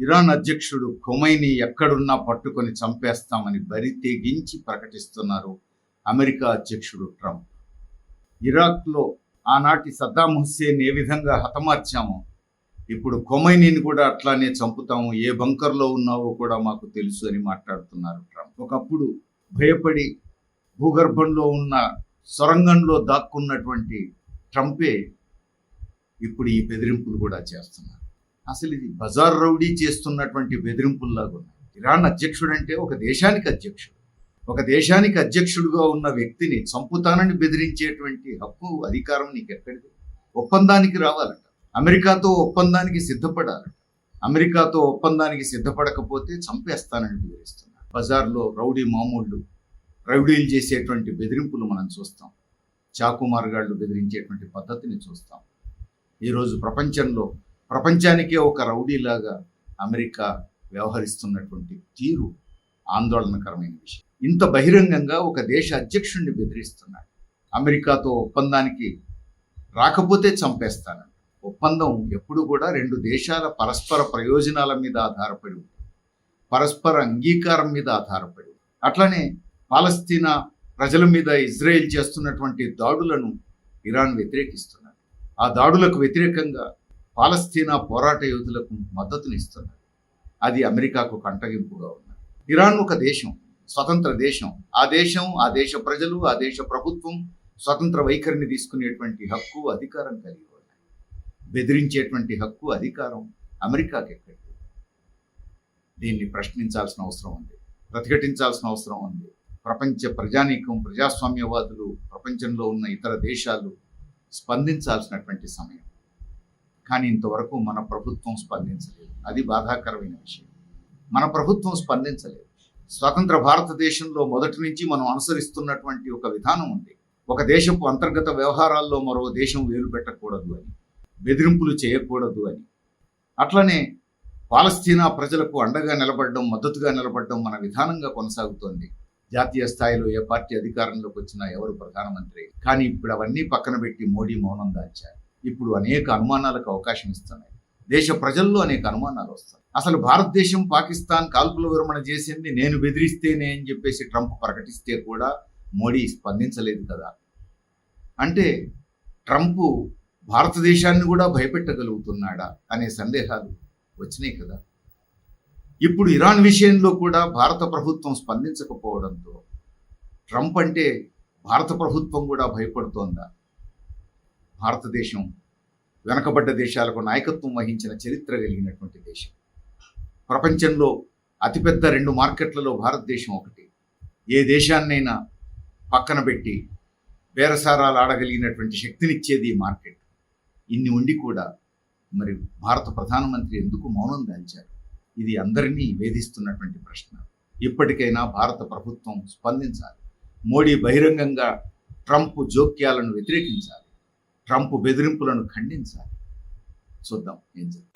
Iran అధ్యక్షుడు ఖొమైని ఎక్కడున్నా పట్టుకొని చంపేస్తామని బరి తెగించి ప్రకటిస్తున్నారు అమెరికా అధ్యక్షుడు ట్రంప్. ఇరాక్లో ఆనాటి సద్దాం హుస్సేన్ ఏ విధంగా హతమార్చామో ఇప్పుడు కొమైనీని కూడా అట్లానే చంపుతాము ఏ బంకర్లో ఉన్నావో కూడా మాకు తెలుసు అని మాట్లాడుతున్నారు ట్రంప్. ఒకప్పుడు భయపడి భూగర్భంలో ఉన్న సొరంగంలో దాక్కున్నటువంటి ట్రంపే ఇప్పుడు ఈ బెదిరింపులు కూడా చేస్తున్నారు. అసలు ఇది బజార్ రౌడీ చేస్తున్నటువంటి బెదిరింపుల్లాగా ఉన్నాయి. ఇరాన్ అధ్యక్షుడు అంటే ఒక దేశానికి అధ్యక్షుడు. ఒక దేశానికి అధ్యక్షుడుగా ఉన్న వ్యక్తిని చంపుతానని బెదిరించేటువంటి హక్కు అధికారం నీకు ఎక్కడిది ఒప్పందానికి రావాలట. అమెరికాతో ఒప్పందానికి సిద్ధపడాలట. అమెరికాతో ఒప్పందానికి సిద్ధపడకపోతే చంపేస్తానని బెదిరిస్తున్నారు. బజార్లో రౌడీ మామూళ్ళు రౌడీలు చేసేటువంటి బెదిరింపులు మనం చూస్తాం. చాకు మార్గాళ్ళు బెదిరించేటువంటి పద్ధతిని చూస్తాం. ఈరోజు ప్రపంచంలో ప్రపంచానికే ఒక రౌడీలాగా అమెరికా వ్యవహరిస్తున్నటువంటి తీరు ఆందోళనకరమైన విషయం. ఇంత బహిరంగంగా ఒక దేశ అధ్యక్షుడిని బెదిరిస్తున్నాడు. అమెరికాతో ఒప్పందానికి రాకపోతే చంపేస్తానంట ఒప్పందం ఎప్పుడు కూడా రెండు దేశాల పరస్పర ప్రయోజనాల మీద ఆధారపడి ఉంటుంది. పరస్పర అంగీకారం మీద ఆధారపడి అట్లనే పాలస్తీనా ప్రజల మీద ఇజ్రాయెల్ చేస్తున్నటువంటి దాడులను ఇరాన్ వ్యతిరేకిస్తున్నారు ఆ దాడులకు వ్యతిరేకంగా పాలస్తీనా పోరాట యోధులకు మద్దతునిస్తున్నారు. అది అమెరికాకు కంటగింపుగా ఉన్నది. ఇరాన్ ఒక దేశం స్వతంత్ర దేశం. ఆ దేశం ఆ దేశ ప్రజలు ఆ దేశ ప్రభుత్వం స్వతంత్ర వైఖరిని తీసుకునేటువంటి హక్కు అధికారం కలిగి ఉన్నాయి. బెదిరించేటువంటి హక్కు అధికారం అమెరికాకి ఎక్కడిది? దీన్ని ప్రశ్నించాల్సిన అవసరం ఉంది ప్రతిఘటించాల్సిన అవసరం ఉంది. ప్రపంచ ప్రజానీకం ప్రజాస్వామ్యవాదులు ప్రపంచంలో ఉన్న ఇతర దేశాలు స్పందించాల్సినటువంటి సమయం. కానీ ఇంతవరకు మన ప్రభుత్వం స్పందించలేదు. అది బాధాకరమైన విషయం. మన ప్రభుత్వం స్పందించలేదు. స్వతంత్ర భారతదేశంలో మొదటి నుంచి మనం అనుసరిస్తున్నటువంటి ఒక విధానం ఉంది. ఒక దేశపు అంతర్గత వ్యవహారాల్లో మరో దేశం వేలు పెట్టకూడదు అని బెదిరింపులు చేయకూడదు అని. అట్లనే పాలస్తీనా ప్రజలకు అండగా నిలబడడం మద్దతుగా నిలబడడం మన విధానంగా కొనసాగుతోంది. జాతీయ స్థాయిలో ఏ పార్టీ అధికారంలోకి వచ్చినా ఎవరు ప్రధానమంత్రి? కానీ ఇప్పుడు అవన్నీ పక్కన పెట్టి మోడీ మౌనం దాల్చారు. ఇప్పుడు అనేక అనుమానాలకు అవకాశం ఇస్తున్నాయి. దేశ ప్రజల్లో అనేక అనుమానాలు వస్తాయి అసలు భారతదేశం పాకిస్తాన్ కాల్పుల విరమణ చేసింది నేను బెదిరిస్తేనే అని చెప్పేసి ట్రంప్ ప్రకటిస్తే కూడా మోడీ స్పందించలేదు కదా. అంటే ట్రంప్ భారతదేశాన్ని కూడా భయపెట్టగలుగుతున్నాడా అనే సందేహాలు వచ్చినాయి కదా. ఇప్పుడు ఇరాన్ విషయంలో కూడా భారత ప్రభుత్వం స్పందించకపోవడంతో ట్రంప్ అంటే భారత ప్రభుత్వం కూడా భయపడుతోందా? భారతదేశం వెనకబడ్డ దేశాలకు నాయకత్వం వహించిన చరిత్ర కలిగినటువంటి దేశం. ప్రపంచంలో అతిపెద్ద రెండు మార్కెట్లలో భారతదేశం ఒకటి. ఏ దేశాన్నైనా పక్కన పెట్టి బేరసారాలు ఆడగలిగినటువంటి శక్తినిచ్చేది ఈ మార్కెట్. ఇన్ని ఉండి కూడా మరి భారత ప్రధానమంత్రి ఎందుకు మౌనం దాల్చారు? ఇది అందరినీ వేధిస్తున్నటువంటి ప్రశ్న. ఇప్పటికైనా భారత ప్రభుత్వం స్పందించాలి. మోడీ బహిరంగంగా ట్రంప్ జోక్యాలను వ్యతిరేకించాలి. ట్రంప్ బెదిరింపులను ఖండించాలి. చూద్దాం ఏం జరుగుతుంది